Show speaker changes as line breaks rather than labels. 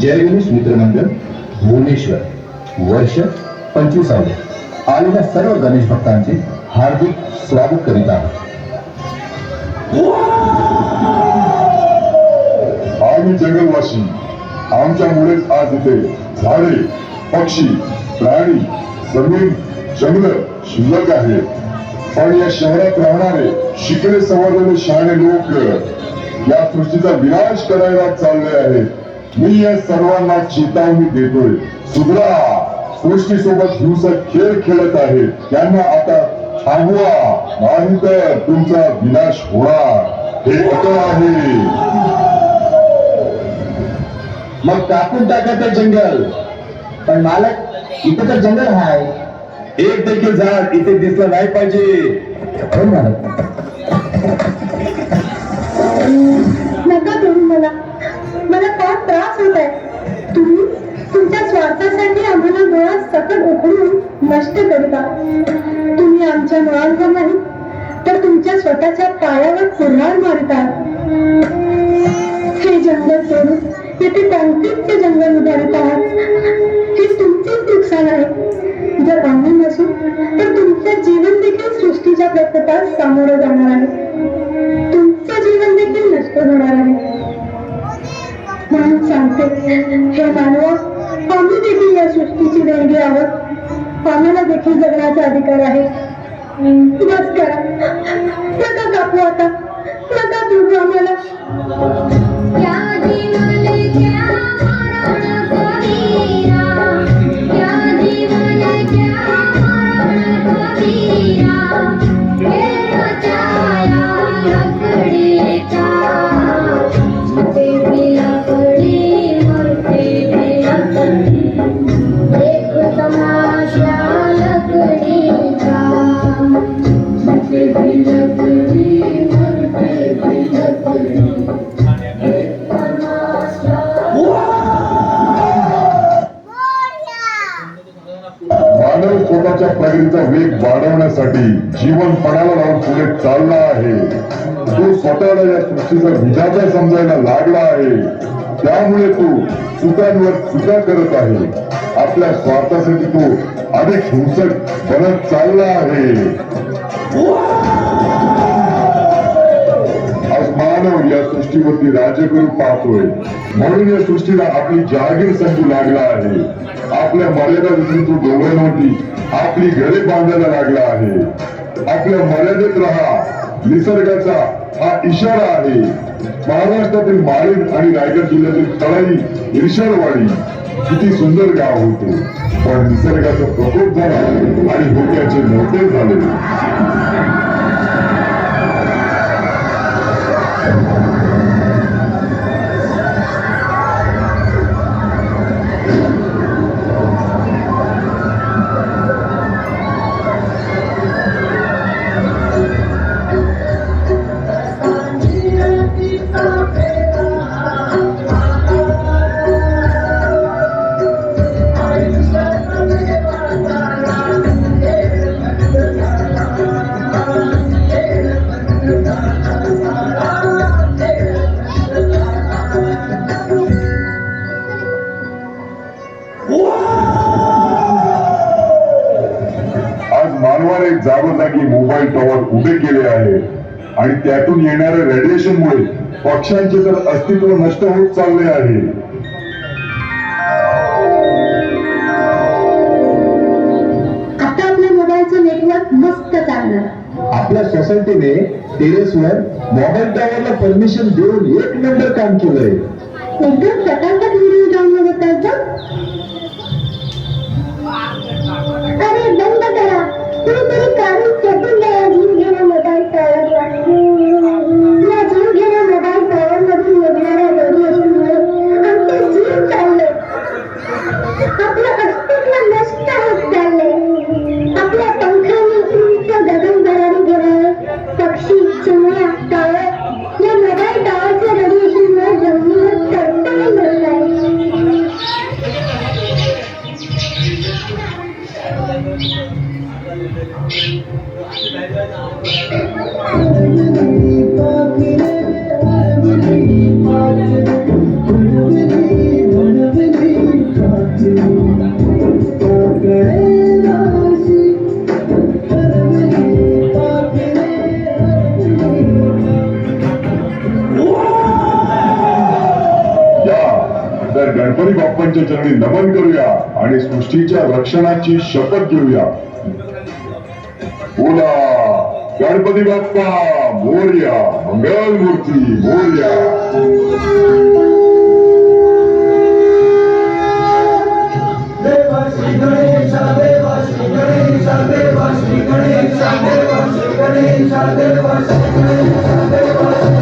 जय गणेश मित्रमंडळ भुवनेश्वर वर्ष पंचवीसावे. आलेल्या सर्व गणेश भक्तांचे हार्दिक स्वागत करीत आहोत.
आम्ही जंगलवासी. आमच्यामुळेच आज इथे झाडे पक्षी प्राणी जमीन जंगल शिल्लक आहेत. पण या शहरात राहणारे शिकले संवर्धने शहाणे लोक या सृष्टीचा विनाश करायला चालले आहेत. मी या सर्वांना चेतावणी देतोय. सुधरा सृष्टीसोबत हिंसक खेळ खेळत आहे. त्यांना आता थांबवा नाही तर तुमचा विनाश होणार. हे अटळ आहे.
मग कापून टाकायचं जंगल. पण मालक इथे तर जंगल आहे
एक देखील झाड इथे दिसलं नाही पाहिजे.
नका मला. आम्हाला फार त्रास होत आहे. तुम्ही तुमच्या स्वार्थासाठी आम्हाला मुळात सकट उघडून नष्ट करता. तुम्ही आमच्या मुळांवर नाही तर तुमच्या स्वतःच्या पायावर कुऱ्हाड मारता. हे जंगल सोडून येथे कॉन्क्रीटचे जंगल उभारत. आहात हे तुमचेच नुकसान आहे. जर आम्ही नसू तर तुमचं जीवन देखील सृष्टीच्या प्रकटात सामोरं जाणार आहे. आम्हाला जगण्याचा अधिकार आहे. बस करा नका कापू आता. नका दुरू आम्हाला
मानव स्वतःच्या प्रगतीचा वेग वाढवण्यासाठी जीवन पणाला लावून पुढे चालला आहे. तो स्वतःला या सृष्टीचा विधाता समजायला लागला आहे. त्यामुळे तो चुकांवर चुका करत आहे. आपल्या स्वार्थासाठी तो अधिक हिंसक बनत चालला आहे. मानव या सृष्टीवरती राज्य करून पाहतोय. म्हणून या सृष्टीला आपली जागीर समजू लागला आहे. आपल्या मर्यादा विसरून तो डोंगरांवरती आपली घरे बांधायला लागला आहे. आपल्या मर्यादेत राहा. निसर्गाचा हा इशारा आहे. महाराष्ट्रातील माळीण आणि रायगड जिल्ह्यातील तळाई इर्षाडवाडी किती सुंदर गाव होते. पण निसर्गाचा प्रकोप झाला आणि होत्याचे मोठे झाले. Thank you. जागोजागी मोबाईल टॉवर उभे केले आहे. आणि त्यातून येणाऱ्या रेडिएशनमुळे पक्ष्यांचे तर अस्तित्व नष्ट होत चालले आहे.
आता आपल्या मोबाईलचं नेटवर्क मस्त चालणार.
आपल्या सोसायटीने टेरेसवर मोबाईल टॉवरला परमिशन देऊन एक नंबर काम केलंय.
एकदम स्वतःचाच व्हिडिओ डाउनलोड होतात Thank you.
गणपती बाप्पांच्या चरणी नमन करूया आणि सृष्टीच्या रक्षणाची शपथ घेऊया. बोला गणपती बाप्पा मोर्या मंगल मूर्ती मोर्या.
देवा श्री गणेशा देवा श्री गणेशा देवा श्री गणेशा देवा श्री गणेशा